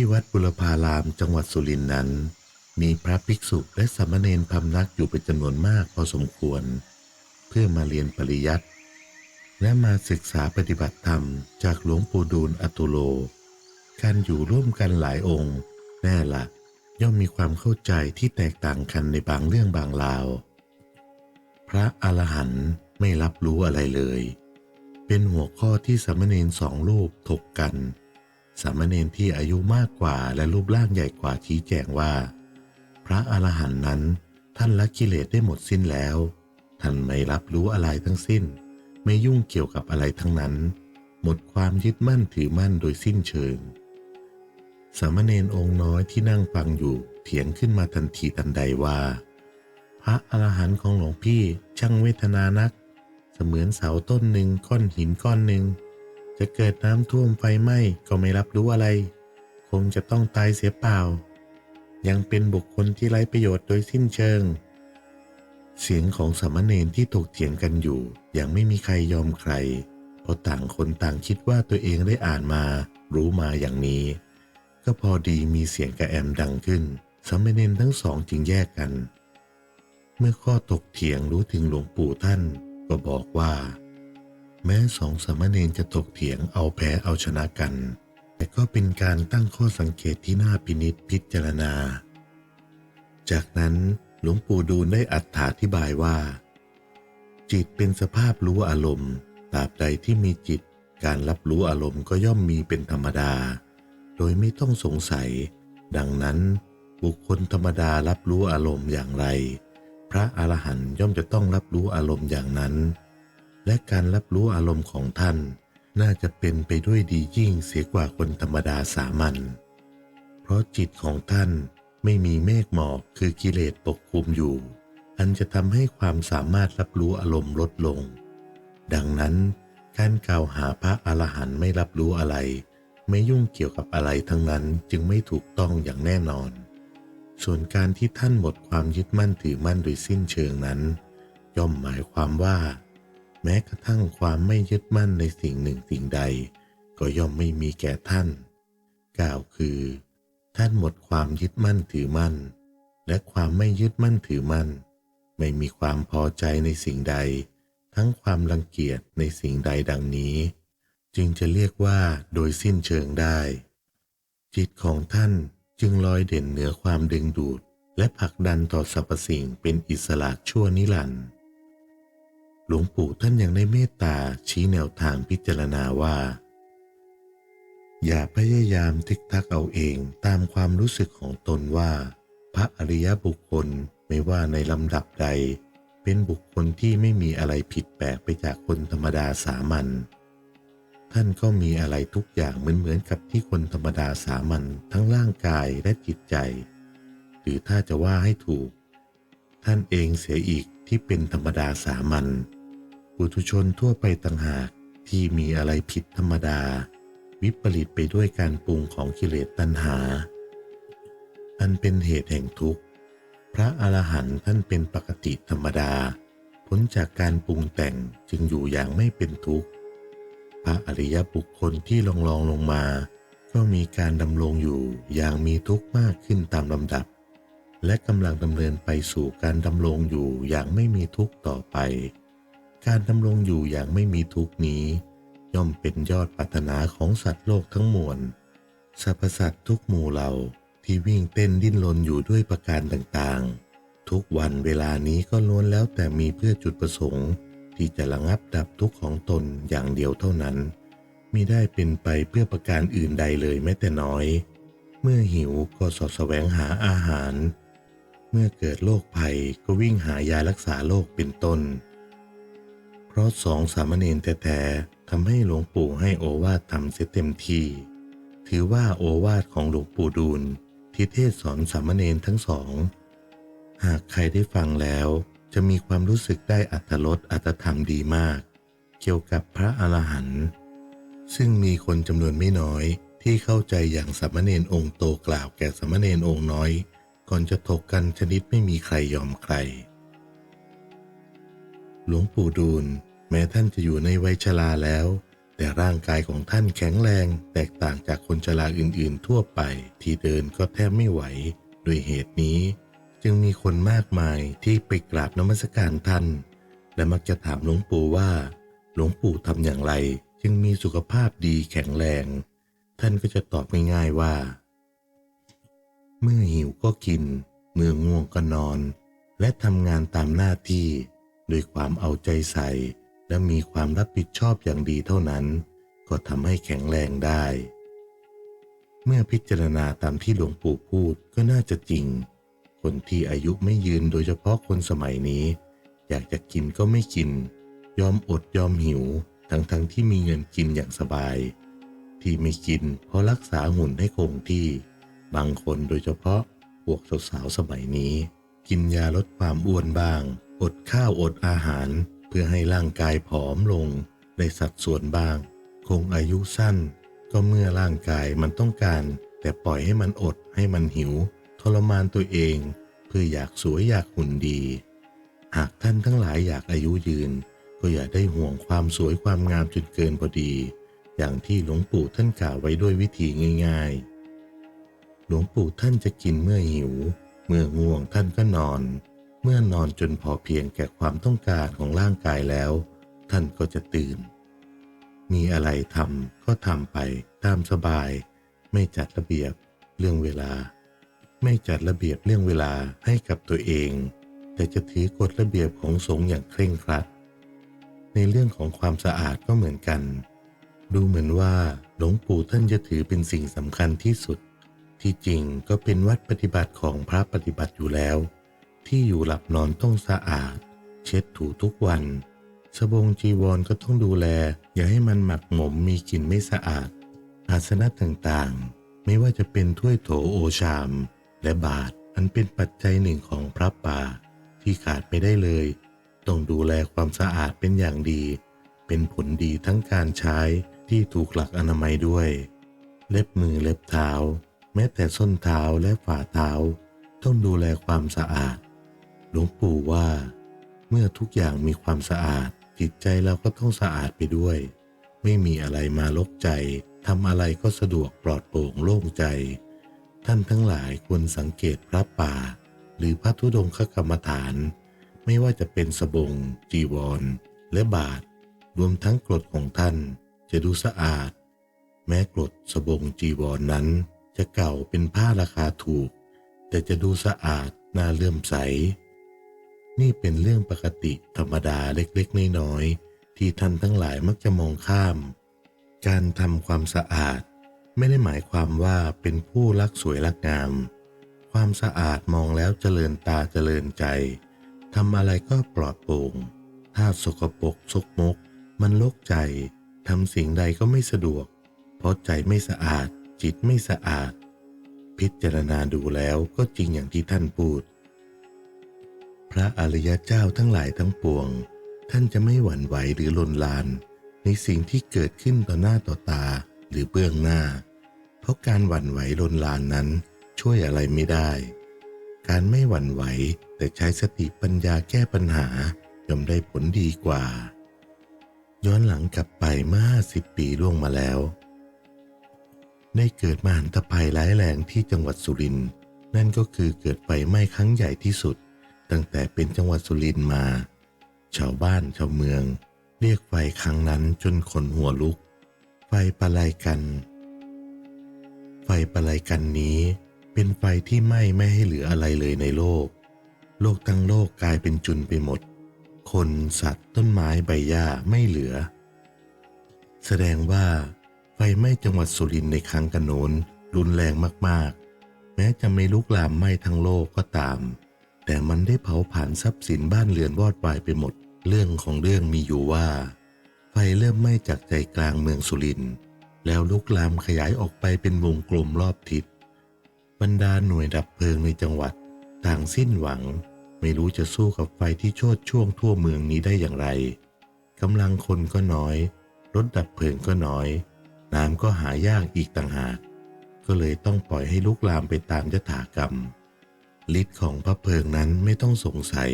ที่วัดบุรพารามจังหวัดสุรินทร์นั้น มีพระภิกษุและสามเณรพำนักอยู่เป็นจำนวนมากพอสมควร เพื่อมาเรียนปริยัติและมาศึกษาปฏิบัติธรรมจากหลวงปู่ดูลอตุโล การอยู่ร่วมกันหลายองค์ แน่ละย่อมมีความเข้าใจที่แตกต่างกันในบางเรื่องบางราว พระอรหันต์ไม่รับรู้อะไรเลย เป็นหัวข้อที่สามเณรสองรูปถกกัน สามเณรที่อายุมากกว่าและรูปร่างใหญ่กว่าชี้แจงว่า พระอรหันต์นั้นท่านละกิเลสได้หมดสิ้นแล้ว ท่านไม่รับรู้อะไรทั้งสิ้น ไม่ยุ่งเกี่ยวกับอะไรทั้งนั้น หมดความยึดมั่นถือมั่นโดยสิ้นเชิง สามเณรองค์น้อยที่นั่งฟังอยู่เถียงขึ้นมาทันทีทันใดว่า พระอรหันต์ของหลวงพี่ช่างเวทนานัก เสมือนเสาต้นหนึ่งก้อนหินก้อนหนึ่ง จะเกิดน้ำท่วมไฟไหม้ก็ไม่รับรู้อะไร คงจะต้องตายเสียเปล่า ยังเป็นบุคคลที่ไร้ประโยชน์โดยสิ้นเชิง เสียงของสามเณรที่ถกเถียงกันอยู่ยังไม่มีใครยอมใคร เพราะต่างคนต่างคิดว่าตัวเองได้อ่านมา รู้มาอย่างนี้ ก็พอดีมีเสียงกระแอมดังขึ้นสามเณรทั้งสองจึงแยกกัน เมื่อข้อตกเถียงรู้ถึงหลวงปู่ท่านก็บอกว่า แม้สองสามเณรจะตกเถียงเอาแพ้เอาชนะกัน แต่ก็เป็นการตั้งข้อสังเกตที่น่าพินิจพิจารณา จากนั้นหลวงปู่ดูลได้อัถาธิบายว่า จิตเป็นสภาพรู้อารมณ์ตราบใดที่มีจิต การรับรู้อารมณ์ก็ย่อมมีเป็นธรรมดา โดยไม่ต้องสงสัย ดังนั้น บุคคลธรรมดารับรู้อารมณ์อย่างไร พระอรหันต์ย่อมจะต้องรับรู้อารมณ์อย่างนั้น และการรับรู้อารมณ์ของท่าน น่าจะเป็นไปด้วยดียิ่งเสียกว่าคนธรรมดาสามัญเพราะจิตของท่านไม่มีเมฆหมอกคือกิเลสปกคลุมอยู่ อันจะทำให้ความสามารถรับรู้อารมณ์ลดลง ดังนั้นการกล่าวหาพระอรหันต์ไม่รับรู้อะไร ไม่ยุ่งเกี่ยวกับอะไรทั้งนั้นจึงไม่ถูกต้องอย่างแน่นอน ส่วนการที่ท่านหมดความยึดมั่นถือมั่นโดยสิ้นเชิงนั้น ย่อมหมายความว่า แม้กระทั่งความไม่ยึดมั่นในสิ่งหนึ่งสิ่งใด ก็ย่อมไม่มีแก่ท่าน กล่าวคือ ท่านหมดความยึดมั่นถือมั่น และความไม่ยึดมั่นถือมั่น ไม่มีความพอใจในสิ่งใด ทั้งความรังเกียจในสิ่งใดดังนี้ จึงจะเรียกว่าโดยสิ้นเชิงได้ จิตของท่านจึงลอยเด่นเหนือความดึงดูด และผลักดันต่อสรรพสิ่งเป็นอิสระชั่วนิรันดร์ หลวงปู่ท่านยังได้เมตตาชี้แนวทางพิจารณาว่า อย่าพยายามทิกทักเอาเองตามความรู้สึกของตนว่า พระอริยบุคคลไม่ว่าในลำดับใด เป็นบุคคลที่ไม่มีอะไรผิดแปลกไปจากคนธรรมดาสามัญท่านก็มีอะไรทุกอย่างเหมือนเหมือนกับที่คนธรรมดาสามัญทั้งร่างกายและจิตใจ หรือถ้าจะว่าให้ถูก ท่านเองเสียอีกที่เป็นธรรมดาสามัญ ปุถุชนทั่วไปต่างหากที่มีอะไรผิดธรรมดา วิปริตไปด้วยการปรุงของกิเลสตัณหา อันเป็นเหตุแห่งทุกข์ พระอรหันต์ท่านเป็นปกติธรรมดา พ้นจากการปรุงแต่งจึงอยู่อย่างไม่เป็นทุกข์ พระอริยบุคคลที่ลองลองลงมา ก็มีการดำรงอยู่อย่างมีทุกข์มากขึ้นตามลำดับ และกำลังดำเนินไปสู่การดำรงอยู่อย่างไม่มีทุกข์ต่อไป การดำรงอยู่อย่างไม่มีทุกนี้ ย่อมเป็นยอดปรารถนาของสัตว์โลกทั้งมวลสรรพสัตว์ทุกหมู่เหล่าที่วิ่งเต้นดิ้นรนอยู่ด้วยประการต่างๆ ทุกวันเวลานี้ก็ล้วนแล้วแต่มีเพื่อจุดประสงค์ ที่จะระงับดับทุกข์ของตนอย่างเดียวเท่านั้นมิได้เป็นไปเพื่อประการอื่นใดเลยแม้แต่น้อย เมื่อหิวก็สอดแสวงหาอาหาร เมื่อเกิดโรคภัยก็วิ่งหายารักษาโรคเป็นต้น ราะสองสามเณรแท้ๆทำให้หลวงปู่ให้โอวาททำเสียเต็มที่ ถือว่าโอวาทของหลวงปู่ดูลที่เทศสอนสามเณรทั้งสอง หากใครได้ฟังแล้วจะมีความรู้สึกได้อัตลดอัตธรรมดีมาก เกี่ยวกับพระอรหันต์ซึ่งมีคนจำนวนไม่น้อยที่เข้าใจอย่างสามเณรองค์โตกล่าวแก่สามเณรองค์น้อย ก่อนจะถกกันชนิดไม่มีใครยอมใคร หลวงปู่ดูล แม้ท่านจะอยู่ในวัยชราแล้ว แต่ร่างกายของท่านแข็งแรงแตกต่างจากคนชราอื่นๆ ทั่วไป ที่เดินก็แทบไม่ไหว ด้วยเหตุนี้ จึงมีคนมากมายที่ไปกราบนมัสการท่าน และมักจะถามหลวงปู่ว่า หลวงปู่ทำอย่างไร จึงมีสุขภาพดีแข็งแรง ท่านก็จะตอบง่ายๆว่า เมื่อหิวก็กิน เมื่อง่วงก็นอน และทำงานตามหน้าที่ด้วยความเอาใจใส่ และมีความรับผิดชอบอย่างดีเท่านั้น ก็ทำให้แข็งแรงได้ เมื่อพิจารณาตามที่หลวงปู่พูดก็น่าจะจริง คนที่อายุไม่ยืนโดยเฉพาะคนสมัยนี้ อยากจะกินก็ไม่กิน ยอมอดยอมหิว ทั้งๆทที่มีเงินกินอย่างสบาย ที่ไม่กินเพราะรักษาหุ่นให้คงที่ บางคนโดยเฉพาะพวกสาวๆสมัยนี้ กินยาลดความอ้วนบ้าง อดข้าวอดอาหาร เพื่อให้ร่างกายผอมลงในสัดส่วนบ้าง คงอายุสั้น ก็เมื่อร่างกายมันต้องการ แต่ปล่อยให้มันอดให้มันหิว ทรมานตัวเอง เพื่ออยากสวยอยากหุ่นดี หากท่านทั้งหลายอยากอายุยืน ก็อย่าได้ห่วงความสวยความงามจนเกินพอดี อย่างที่หลวงปู่ท่านกล่าวไว้ด้วยวิธีง่าย ๆ หลวงปู่ท่านจะกินเมื่อหิว เมื่อง่วงท่านก็นอน เมื่อนอนจนพอเพียงแก่ความต้องการของร่างกายแล้ว ท่านก็จะตื่น มีอะไรทำก็ทำไปตามสบาย ไม่จัดระเบียบเรื่องเวลา ไม่จัดระเบียบเรื่องเวลาให้กับตัวเอง แต่จะถือกฎระเบียบของสงฆ์อย่างเคร่งครัด ในเรื่องของความสะอาดก็เหมือนกัน ดูเหมือนว่าหลวงปู่ท่านจะถือเป็นสิ่งสำคัญที่สุด ที่จริงก็เป็นวัดปฏิบัติของพระปฏิบัติอยู่แล้ว ที่อยู่หลับนอนต้องสะอาด เช็ดถูทุกวันสบงจีวรก็ต้องดูแล อย่าให้มันหมักหมมมีกลิ่นไม่สะอาด อาสนะต่างๆ ไม่ว่าจะเป็นถ้วยโถโอชาม และบาทอันเป็นปัจจัยหนึ่งของพระป่า ที่ขาดไม่ได้เลย ต้องดูแลความสะอาดเป็นอย่างดี เป็นผลดีทั้งการใช้ที่ถูกหลักอนามัยด้วย เล็บมือเล็บเท้า แม้แต่ส้นเท้าและฝ่าเท้า ต้องดูแลความสะอาด ลวงปู่ว่า เมื่อทุกอย่างมีความสะอาด จิตใจเราก็ต้องสะอาดไปด้วย ไม่มีอะไรมาลกใจทำอะไรก็สะดวกปลอดโปร่งโล่งใจ ท่านทั้งหลายควรสังเกตพระป่า หรือพระธุดงคกรรมฐาน ไม่ว่าจะเป็นสบง จีวร และบาท รวมทั้งกรดของท่านจะดูสะอาด แม้กรดสบงจีวรนนั้น จะเก่าเป็นผ้าราคาถูก แต่จะดูสะอาดน่าเลื่อมใส นี่เป็นเรื่องปกติธรรมดาเล็กๆน้อยๆที่ท่านทั้งหลายมักจะมองข้าม การทำความสะอาด ไม่ได้หมายความว่าเป็นผู้รักสวยรักงาม ความสะอาดมองแล้วเจริญตาเจริญใจทำอะไรก็ปลอดโปร่ง ถ้าสกปรกซกมก มันลกใจทำสิ่งใดก็ไม่สะดวก เพราะใจไม่สะอาด จิตไม่สะอาด พิจารณาดูแล้วก็จริงอย่างที่ท่านพูด พระอริยเจ้าทั้งหลายทั้งปวง ท่านจะไม่หวั่นไหวหรือลนลาน ในสิ่งที่เกิดขึ้นต่อหน้าต่อตาหรือเบื้องหน้า เพราะการหวั่นไหวลนลานนั้นช่วยอะไรไม่ได้ การไม่หวั่นไหวแต่ใช้สติปัญญาแก้ปัญหาย่อมได้ผลดีกว่า ย้อนหลังกลับไปเมื่อสิบปีล่วงมาแล้ว ได้เกิดมหันตภัยร้ายแรงที่จังหวัดสุรินทร์นั่นก็คือเกิดไฟไหม้ครั้งใหญ่ที่สุด ตั้งแต่เป็นจังหวัดสุรินทร์มา ชาวบ้านชาวเมือง เรียกไฟครั้งนั้นจนขนหัวลุก ไฟประไลกัน ไฟประไลกันนี้ เป็นไฟที่ไหม้ไม่ให้เหลืออะไรเลยในโลก โลกทั้งโลกกลายเป็นจุนไปหมด คนสัตว์ต้นไม้ใบหญ้าไม่เหลือ แสดงว่า ไฟไหม้จังหวัดสุรินทร์ในครั้งกันโน้นรุนแรงมากๆ แม้จะไม่ลุกลามไหม้ทั้งโลกก็ตาม แต่มันได้เผาผลาญทรัพย์สินบ้านเรือนวอดวายไปหมด เรื่องของเรื่องมีอยู่ว่า ไฟเริ่มไหม้จากใจกลางเมืองสุรินทร์แล้วลุกลามขยายออกไปเป็นวงกลมรอบทิศ บรรดาหน่วยดับเพลิงในจังหวัด ต่างสิ้นหวัง ไม่รู้จะสู้กับไฟที่โชดช่วงทั่วเมืองนี้ได้อย่างไรกำลังคนก็น้อย รถดับเพลิงก็น้อย น้ำก็หายากอีกต่างหาก ก็เลยต้องปล่อยให้ลุกลามไปตามยถากรรม ฤทธิ์ของพระเพลิงนั้นไม่ต้องสงสัย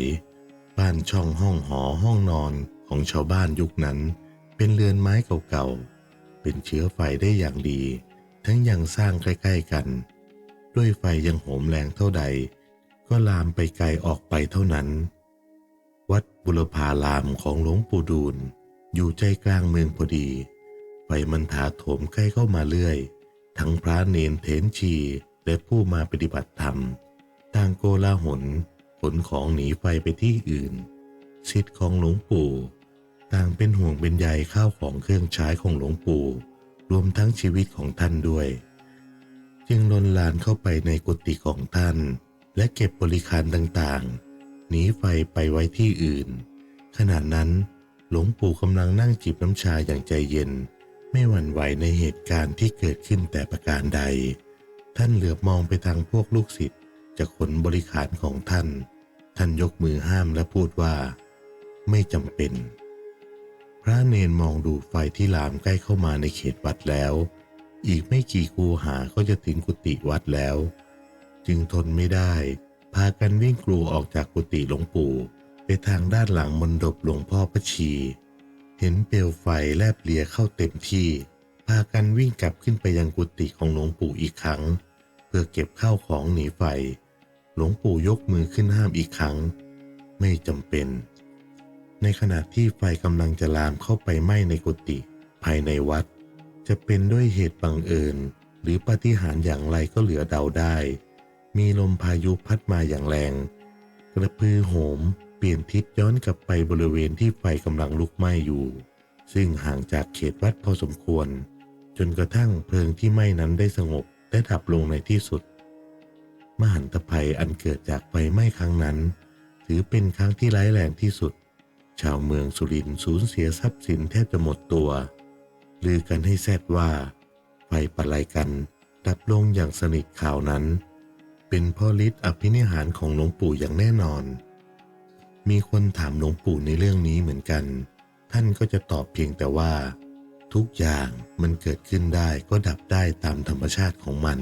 บ้านช่องห้องหอห้องนอนของชาวบ้านยุคนั้น เป็นเรือนไม้เก่าๆ เป็นเชื้อไฟได้อย่างดี ทั้งยังสร้างใกล้ๆกัน ด้วยไฟยังโหมแรงเท่าใด ก็ลามไปไกลออกไปเท่านั้น วัดบุรพารามของหลวงปู่ดูล อยู่ใจกลางเมืองพอดี ไฟมันถาโถมใกล้เข้ามาเรื่อย ทั้งพระเนนเถนชีและผู้มาปฏิบัติธรรม ต่างโกลาหลขนของหนีไฟไปที่อื่นสิทธิ์ของหลวงปู่ ต่างเป็นห่วงเป็นใยข้าวของเครื่องใช้ของหลวงปู่ รวมทั้งชีวิตของท่านด้วย จึงลนลานเข้าไปในกุฏิของท่าน และเก็บบริคารต่างๆ หนีไฟไปไว้ที่อื่น ขณะนั้น หลวงปู่กำลังนั่งจิบน้ำชาอย่างใจเย็น ไม่หวั่นไหวในเหตุการณ์ที่เกิดขึ้นแต่ประการใด ท่านเหลือบมองไปทางพวกลูกศิษย์ จะขนบริขารของท่าน ท่านยกมือห้ามและพูดว่า ไม่จำเป็น พระเนนมองดูไฟที่ลามใกล้เข้ามาในเขตวัดแล้ว อีกไม่กี่กูหาก็จะถึงกุฏิวัดแล้ว จึงทนไม่ได้ พากันวิ่งกลูออกจากกุฏิหลวงปู่ ไปทางด้านหลังมณฑปหลวงพ่อพระชี เห็นเปลวไฟแลบเลียเข้าเต็มที่พากันวิ่งกลับขึ้นไปยังกุฏิของหลวงปู่อีกครั้ง เพื่อเก็บข้าวของหนีไฟ หลวงปู่ยกมือขึ้นห้ามอีกครั้ง ไม่จำเป็น ในขณะที่ไฟกำลังจะลามเข้าไปไหม้ในกุฏิภายในวัด จะเป็นด้วยเหตุบังเอิญ หรือปาฏิหาริย์อย่างไรก็เหลือเดาได้ มีลมพายุพัดมาอย่างแรง กระพือโหม เปลี่ยนทิศย้อนกลับไปบริเวณที่ไฟกำลังลุกไหม้อยู่ ซึ่งห่างจากเขตวัดพอสมควร จนกระทั่งเพลิงที่ไหม้นั้นได้สงบและดับลงในที่สุด มหันตภัยอันเกิดจากไฟไหม้ครั้งนั้น ถือเป็นครั้งที่ร้ายแรงที่สุด ชาวเมืองสุรินทร์สูญเสียทรัพย์สินแทบจะหมดตัวลือกันให้แซดว่า ไฟปะไลกัน ดับลงอย่างสนิทข่าวนั้น เป็นพ่อฤทธิ์อภินิหารของหลวงปู่อย่างแน่นอน มีคนถามหลวงปู่ในเรื่องนี้เหมือนกัน ท่านก็จะตอบเพียงแต่ว่า ทุกอย่างมันเกิดขึ้นได้ก็ดับได้ตามธรรมชาติของมัน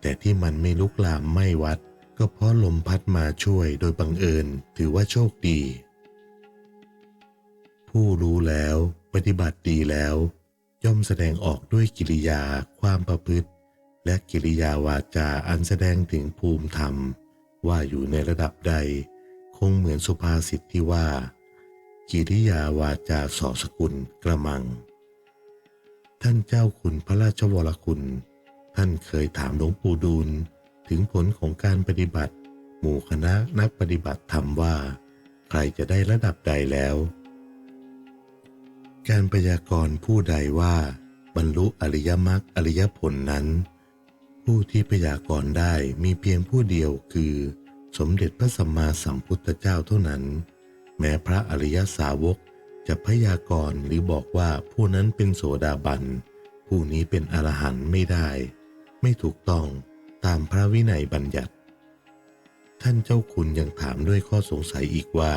แต่ที่มันไม่ลุกลามไม่วัด ก็เพราะลมพัดมาช่วยโดยบังเอิญถือว่าโชคดี ผู้รู้แล้วปฏิบัติดีแล้ว ย่อมแสดงออกด้วยกิริยาความประพฤติ และกิริยาวาจาอันแสดงถึงภูมิธรรม ว่าอยู่ในระดับใด คงเหมือนสุภาษิตที่ว่า กิริยาวาจาสอสกุลกระมัง ท่านเจ้าคุณพระราชวรคุณ ท่านเคยถามหลวงปู่ดูลถึงผลของการปฏิบัติ หมู่คณะนักปฏิบัติธรรมว่า ใครจะได้ระดับใดแล้ว การพยากรณ์ผู้ใดว่า บรรลุอริยมรรคอริยผลนั้น ผู้ที่พยากรณ์ได้มีเพียงผู้เดียวคือ สมเด็จพระสัมมาสัมพุทธเจ้าเท่านั้น แม้พระอริยสาวกจะพยากรณ์หรือบอกว่าผู้นั้นเป็นโสดาบัน ผู้นี้เป็นอรหันต์ไม่ได้ ไม่ถูกต้องตามพระวินัยบัญญัติ ท่านเจ้าคุณยังถามด้วยข้อสงสัยอีกว่า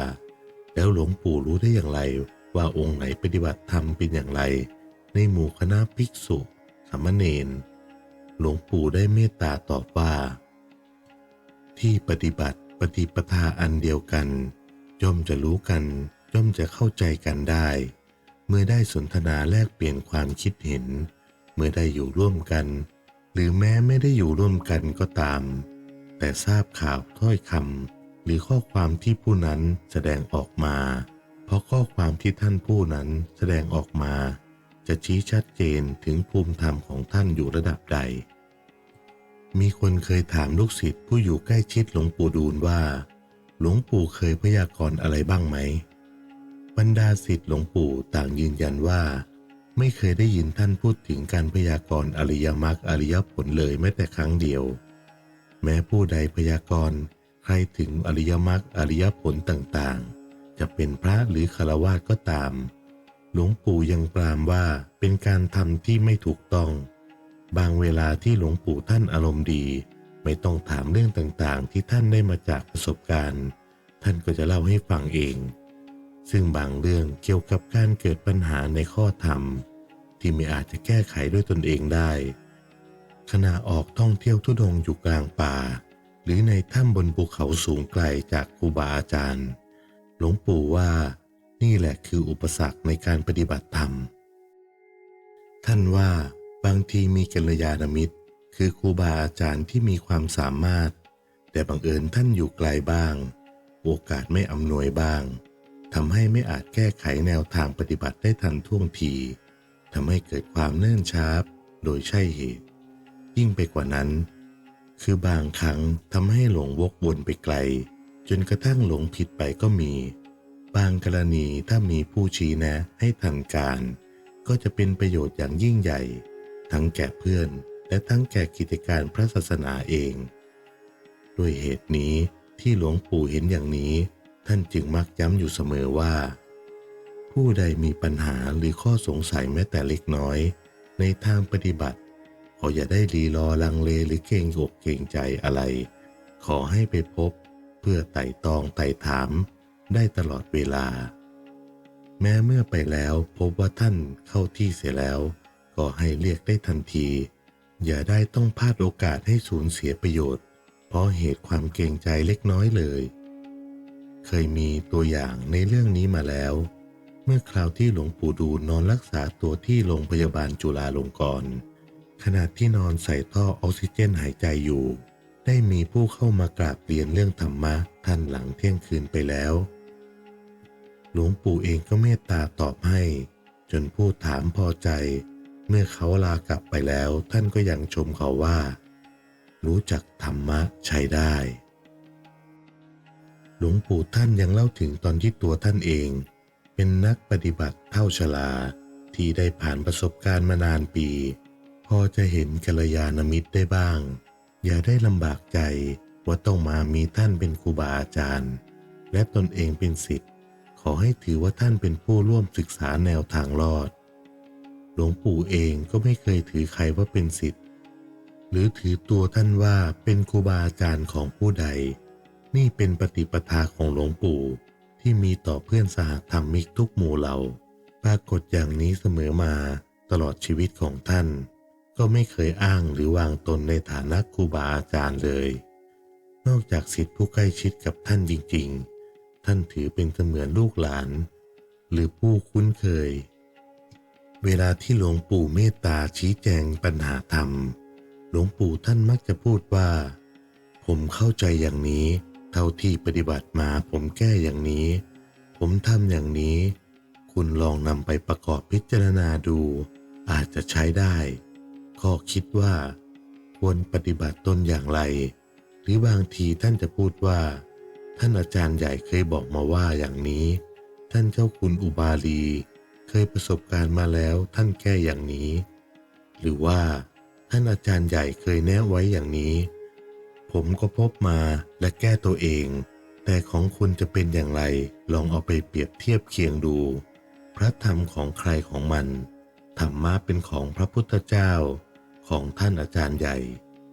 แล้วหลวงปู่รู้ได้อย่างไร ว่าองค์ไหนปฏิบัติธรรมเป็นอย่างไร ในหมู่คณะภิกษุสามเณรหลวงปู่ได้เมตตาตอบว่า ที่ปฏิบัติปฏิปทาอันเดียวกัน ย่อมจะรู้กัน ย่อมจะเข้าใจกันได้ เมื่อได้สนทนาแลกเปลี่ยนความคิดเห็น เมื่อได้อยู่ร่วมกัน หรือแม้ไม่ได้อยู่ร่วมกันก็ตาม แต่ทราบข่าวถ้อยคำหรือข้อความที่ผู้นั้นแสดงออกมา เพราะข้อความที่ท่านผู้นั้นแสดงออกมา จะชี้ชัดเจนถึงภูมิธรรมของท่านอยู่ระดับใด มีคนเคยถามลูกศิษย์ผู้อยู่ใกล้ชิดหลวงปู่ดูลว่า หลวงปู่เคยพยากรณ์อะไรบ้างไหม บรรดาศิษย์หลวงปู่ต่างยืนยันว่า ไม่เคยได้ยินท่านพูดถึงการพยากรณ์อริยมรรคอริยผลเลยแม้แต่ครั้งเดียว แม้ผู้ใดพยากรณ์ใครถึงอริยมรรคอริยผลต่างๆ จะเป็นพระหรือคารวาสก็ตาม หลวงปู่ยังปรามว่าเป็นการทำที่ไม่ถูกต้อง บางเวลาที่หลวงปู่ท่านอารมณ์ดี ไม่ต้องถามเรื่องต่างๆ ที่ท่านได้มาจากประสบการณ์ ท่านก็จะเล่าให้ฟังเอง ซึ่งบางเรื่องเกี่ยวกับการเกิดปัญหาในข้อธรรม ที่ไม่อาจจะแก้ไขด้วยตนเองได้ ขณะออกท่องเที่ยวทุดงอยู่กลางป่า หรือในถ้ำบนภูเขาสูงไกลจากครูบาอาจารย์ หลวงปู่ว่านี่แหละคืออุปสรรคในการปฏิบัติธรรม ท่านว่าบางทีมีกัลยาณมิตร คือครูบาอาจารย์ที่มีความสามารถ แต่บังเอิญท่านอยู่ไกลบ้าง โอกาสไม่อำนวยบ้าง ทำให้ไม่อาจแก้ไขแนวทางปฏิบัติได้ทันท่วงทีทำให้เกิดความเนิ่นช้าโดยใช่เหตุ ยิ่งไปกว่านั้น คือบางครั้งทำให้หลงวกวนไปไกล จนกระทั่งหลงผิดไปก็มี บางกรณีถ้ามีผู้ชี้แนะให้ทันการ ก็จะเป็นประโยชน์อย่างยิ่งใหญ่ ทั้งแก่เพื่อน และทั้งแก่กิจการพระศาสนาเอง ด้วยเหตุนี้ที่หลวงปู่เห็นอย่างนี้ ท่านจึงมักย้ำอยู่เสมอว่า ผู้ใดมีปัญหาหรือข้อสงสัยแม้แต่เล็กน้อย ในทางปฏิบัติขออย่าได้รีรอลังเลหรือเกรงอกเกรงใจอะไร ขอให้ไปพบเพื่อไต่ตองไต่ถามได้ตลอดเวลา แม้เมื่อไปแล้วพบว่าท่านเข้าที่เสียแล้ว ก็ให้เรียกได้ทันที อย่าได้ต้องพลาดโอกาสให้สูญเสียประโยชน์ เพราะเหตุความเกรงใจเล็กน้อยเลย เคยมีตัวอย่างในเรื่องนี้มาแล้ว เมื่อคราวที่หลวงปู่ดูนอนรักษาตัวที่โรงพยาบาลจุฬาลงกรณ์ขณะที่นอนใส่ท่อออกซิเจนหายใจอยู่ ได้มีผู้เข้ามากราบเรียนเรื่องธรรมะท่านหลังเที่ยงคืนไปแล้ว หลวงปู่เองก็เมตตาตอบให้ จนผู้ถามพอใจ เมื่อเขาลากลับไปแล้วท่านก็ยังชมเขาว่า รู้จักธรรมะใช้ได้ หลวงปู่ท่านยังเล่าถึงตอนที่ตัวท่านเอง เป็นนักปฏิบัติเท่าชลา ที่ได้ผ่านประสบการณ์มานานปี พอจะเห็นกัลยาณมิตรได้บ้าง อย่าได้ลำบากใจว่าต้องมามีท่านเป็นครูบาอาจารย์ และตนเองเป็นศิษย์ขอให้ถือว่าท่านเป็นผู้ร่วมศึกษาแนวทางรอด หลวงปู่เองก็ไม่เคยถือใครว่าเป็นศิษย์หรือถือตัวท่านว่าเป็นครูบาอาจารย์ของผู้ใด นี่เป็นปฏิปทาของหลวงปู่ที่มีต่อเพื่อนสหธรรมิกทุกหมู่เหล่า ปรากฏอย่างนี้เสมอมาตลอดชีวิตของท่าน ก็ไม่เคยอ้างหรือวางตนในฐานะครูบาอาจารย์เลย นอกจากสิทธิผู้ใกล้ชิดกับท่านจริง ๆ ท่านถือเป็นเสมือนลูกหลาน หรือผู้คุ้นเคย เวลาที่หลวงปู่เมตตาชี้แจงปัญหาธรรม หลวงปู่ท่านมักจะพูดว่า ผมเข้าใจอย่างนี้ เท่าที่ปฏิบัติมาผมแก้อย่างนี้ ผมทำอย่างนี้ คุณลองนำไปประกอบพิจารณาดู อาจจะใช้ได้ก็คิดว่า ควรปฏิบัติตนอย่างไร หรือบางทีท่านจะพูดว่า ท่านอาจารย์ใหญ่เคยบอกมาว่าอย่างนี้ ท่านเจ้าคุณอุบาลี เคยประสบการณ์มาแล้วท่านแก้อย่างนี้ หรือว่าท่านอาจารย์ใหญ่เคยแนะไว้อย่างนี้ ผมก็พบมาและแก้ตัวเอง แต่ของคุณจะเป็นอย่างไรลองเอาไปเปรียบเทียบเคียงดู พระธรรมของใครของมันธรรมะเป็นของพระพุทธเจ้า ของท่านอาจารย์ใหญ่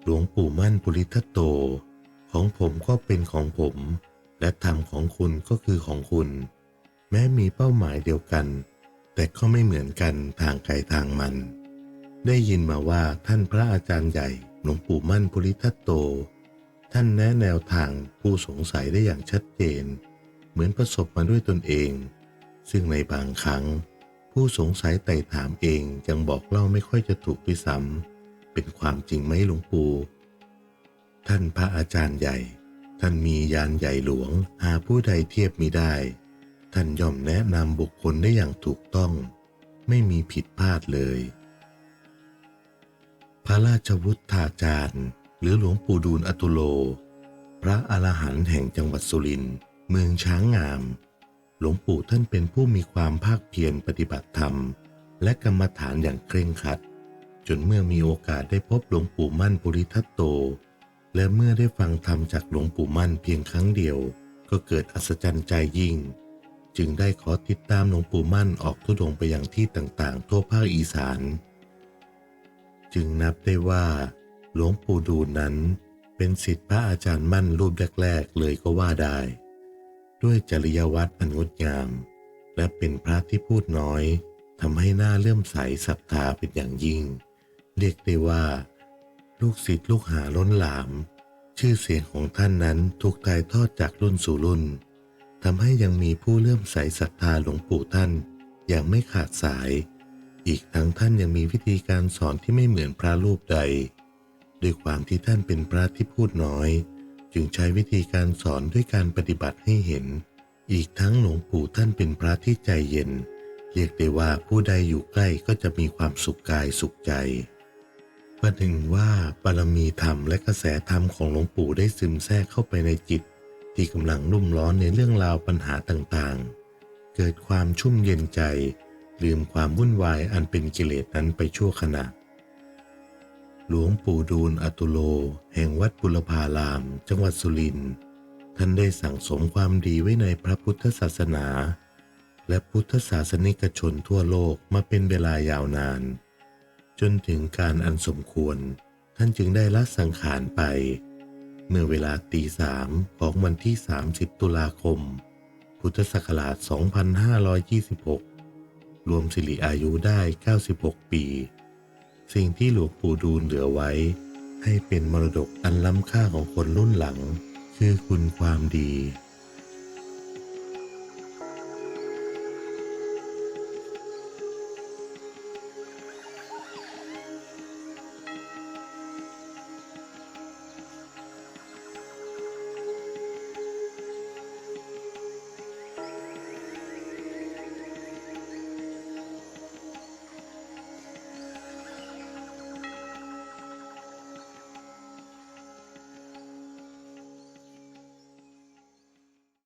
หลวงปู่มั่นปุริทัตโต ของผมก็เป็นของผม และธรรมของคุณก็คือของคุณ แม้มีเป้าหมายเดียวกัน แต่ก็ไม่เหมือนกันทางไกลทางมัน ได้ยินมาว่าท่านพระอาจารย์ใหญ่ หลวงปู่มั่นปุริทัตโต ท่านแนะแนวทางผู้สงสัยได้อย่างชัดเจน เหมือนประสบมาด้วยตนเอง ซึ่งในบางครั้ง ผู้สงสัยไต่ถามเองยังบอกเล่าไม่ค่อยจะถูกด้วยซ้ำเป็นความจริงไหมหลวงปู่ ท่านพระอาจารย์ใหญ่ ท่านมียานใหญ่หลวงหาผู้ใดเทียบมิได้ ท่านย่อมแนะนำบุคคลได้อย่างถูกต้อง ไม่มีผิดพลาดเลย พระราชวุฒาจารย์ หรือหลวงปู่ดูลอตุโล พระอรหันต์แห่งจังหวัดสุรินทร์เมืองช้างงาม หลวงปู่ท่านเป็นผู้มีความภาคเพียรปฏิบัติธรรม และกรรมฐานอย่างเคร่งครัด จนเมื่อมีโอกาสได้พบหลวงปู่มั่นปุริทัตโต และเมื่อได้ฟังธรรมจากหลวงปู่มั่นเพียงครั้งเดียว ก็เกิดอัศจรรย์ใจยิ่ง จึงได้ขอติดตามหลวงปู่มั่นออกทุดงไปยังที่ต่างๆ ทั่วภาคอีสาน จึงนับได้ว่า หลวงปู่ดูลนั้นเป็นศิษย์พระอาจารย์มั่นรูปแรกๆเลยก็ว่าได้ ด้วยจริยวัตรอันงดงาม และเป็นพระที่พูดน้อยทำให้หน่าเลื่อมใสศรัทธาเป็นอย่างยิ่ง เรียกได้ว่า ลูกศิษย์ลูกหาล้นหลาม ชื่อเสียงของท่านนั้นถูกถ่ายทอดจากรุ่นสู่รุ่นทำให้ยังมีผู้เลื่อมใสศรัทธาหลวงปู่ท่านอย่างไม่ขาดสาย อีกทั้งท่านยังมีวิธีการสอนที่ไม่เหมือนพระรูปใด ด้วยความที่ท่านเป็นพระที่พูดน้อย จึงใช้วิธีการสอนด้วยการปฏิบัติให้เห็น อีกทั้งหลวงปู่ท่านเป็นพระที่ใจเย็น เรียกได้ว่าผู้ใดอยู่ใกล้ก็จะมีความสุขกายสุขใจ ประหนึ่งว่าบารมีธรรมและกระแสธรรมของหลวงปู่ได้ซึมแทรกเข้าไปในจิต ที่กำลังรุ่มร้อนในเรื่องราวปัญหาต่างๆ เกิดความชุ่มเย็นใจ ลืมความวุ่นวายอันเป็นกิเลสนั้นไปชั่วขณะ หลวงปู่ดูลอตุโล แห่งวัดบุรพาราม จังหวัดสุรินทร์ท่านได้สั่งสมความดีไว้ในพระพุทธศาสนา และพุทธศาสนิกชนทั่วโลกมาเป็นเวลายาวนาน จนถึงการอันสมควร ท่านจึงได้ละสังขารไป เมื่อเวลาตีสามของวันที่ 30 ตุลาคม พุทธศักราช 2526 รวมสิริอายุได้ 96 ปี สิ่งที่หลวงปู่ดูลเหลือไว้ ให้เป็นมรดกอันล้ำค่าของคนรุ่นหลัง คือคุณความดี